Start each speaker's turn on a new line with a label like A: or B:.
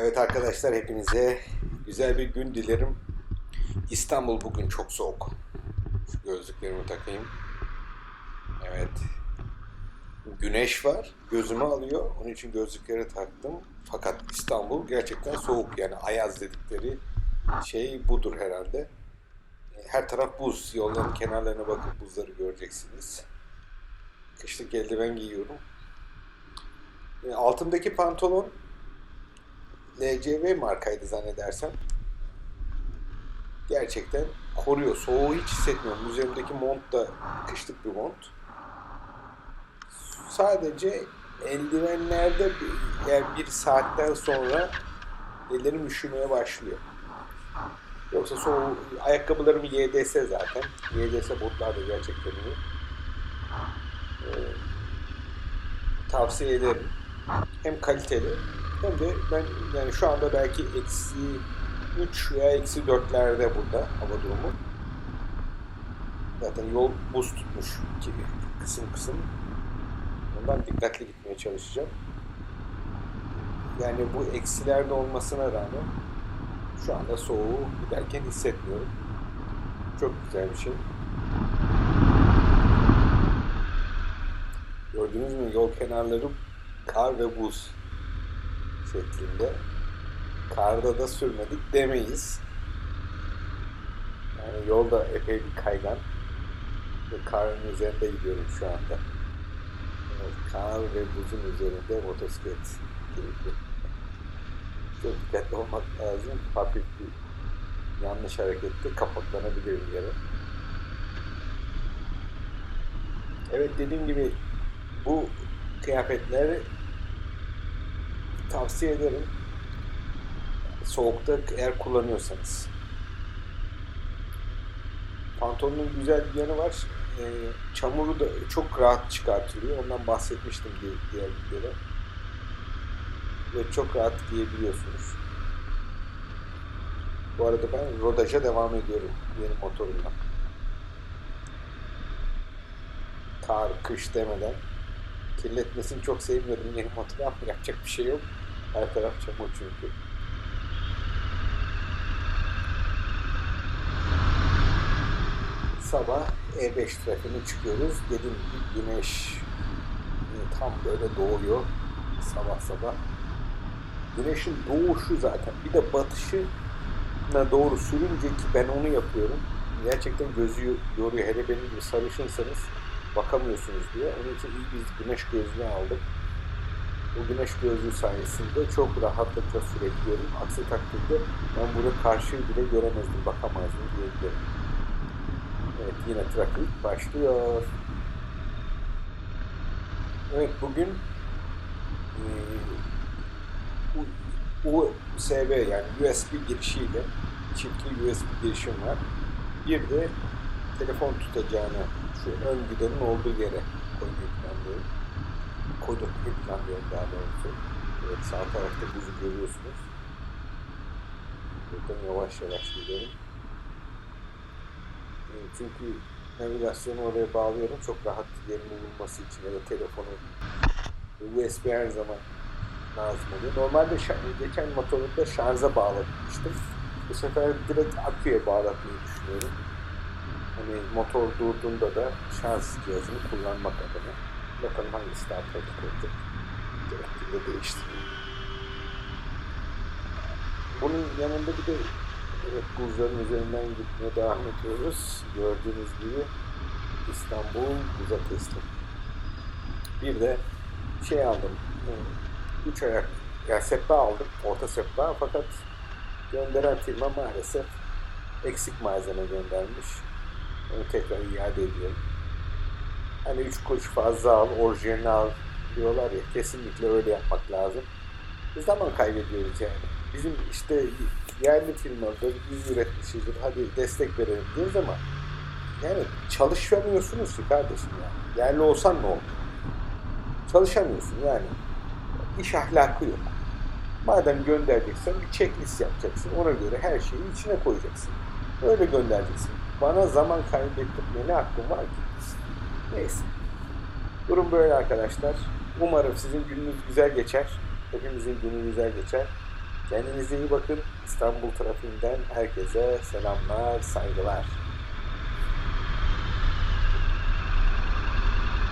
A: Evet arkadaşlar hepinize güzel bir gün dilerim. İstanbul bugün çok soğuk. Şu gözlüklerimi takayım. Evet. Güneş var. Gözümü alıyor. Onun için gözlükleri taktım. Fakat İstanbul gerçekten soğuk. Yani ayaz dedikleri şey budur herhalde. Her taraf buz. Yolların kenarlarına bakıp buzları göreceksiniz. Kışlık eldiven giyiyorum. E, Altımdaki pantolon LCV markaydı zannedersem. Gerçekten koruyor. Soğuğu hiç hissetmiyorum. Üzerimdeki mont da kışlık bir mont. Sadece eldivenlerde bir, yani bir saatten sonra ellerim üşümeye başlıyor. Yoksa soğuğu, ayakkabılarım YDS zaten. YDS botlar da gerçekten iyi. Ee, tavsiye ederim. Hem kaliteli hem de ben yani şu anda belki eksi 3 veya eksi 4'lerde burada hava durumu. Zaten yol buz tutmuş ki kısım kısım. Ondan dikkatli gitmeye çalışacağım. Yani bu eksilerde olmasına rağmen şu anda soğuğu giderken hissetmiyorum. Çok güzel bir şey. Gördünüz mü yol kenarları kar ve buz şeklinde. Karda da sürmedik demeyiz. Yani yolda epey bir kaygan. Ve karın üzerinde gidiyorum şu anda. Evet, kar ve buzun üzerinde motosiklet gibi. Çok dikkatli olmak lazım. Hafif bir yanlış harekette kapaklanabilir bir yere. Evet dediğim gibi bu kıyafetleri tavsiye ederim. Soğukta eğer kullanıyorsanız. Pantolonun güzel bir yanı var. Ee, çamuru da çok rahat çıkartılıyor. Ondan bahsetmiştim diye, diğer videoda. Ve çok rahat giyebiliyorsunuz. Bu arada ben rodaja devam ediyorum yeni motorumla. Kar, kış demeden kirletmesini çok sevmiyorum yeni motoru ama yapacak bir şey yok. Her taraf çamur çünkü. Sabah E5 trafiğine çıkıyoruz. Gibi güneş tam böyle doğuyor sabah sabah. Güneşin doğuşu zaten. Bir de batışına doğru sürünce ki ben onu yapıyorum. Gerçekten gözü yoruyor. Hele benim gibi sarışınsanız bakamıyorsunuz diye. Onun için iyi bir güneş gözlüğü aldık. Bu güneş gözlüğü sayesinde çok rahatlıkla sürebiliyorum. Aksi takdirde ben burada karşıyı bile göremezdim, bakamazdım diyebilirim. Evet yine trafik başlıyor. Evet bugün USB yani USB girişiyle çiftli USB girişim var. Bir de telefon tutacağını şu ön gidenin olduğu yere koymayı planlıyorum. Koydurmayı planlıyorum daha doğrusu. Evet sağ tarafta buzu görüyorsunuz. Buradan yavaş yavaş gidiyorum. E, Çünkü navigasyonu oraya bağlıyorum. Çok rahat yerin bulunması için ya da telefonu USB her zaman lazım oluyor. Normalde geçen motorumda şarja bağlamıştım. Bu sefer direkt aküye bağlatmayı düşünüyorum. Hani motor durduğunda da şarj cihazını kullanmak adına. Bakalım hangisi daha pratik olacak. Gerektiğinde değiştireyim. Bunun yanında bir de evet, buzların üzerinden gitmeye devam ediyoruz. Gördüğünüz gibi İstanbul buza teslim. Bir de şey aldım. e, Üç ayak yani seppe aldım. Orta seppe fakat gönderen firma maalesef eksik malzeme göndermiş. Onu tekrar iade ediyorum. Hani üç kuruş fazla al, orijinal al diyorlar ya kesinlikle öyle yapmak lazım. Biz zaman kaybediyoruz yani. Bizim işte yerli firmadır, biz üretmişizdir, hadi destek verelim diyoruz ama yani çalışamıyorsunuz ki kardeşim yani. Yerli olsan ne olur? Çalışamıyorsun yani. İş ahlakı yok. Madem göndereceksen bir checklist yapacaksın. Ona göre her şeyi içine koyacaksın. Öyle göndereceksin. Bana zaman kaybettirmeye ne hakkım var ki? Neyse. Durum böyle arkadaşlar. Umarım sizin gününüz güzel geçer. Hepimizin günü güzel geçer. Kendinize iyi bakın. İstanbul trafiğinden herkese selamlar, saygılar.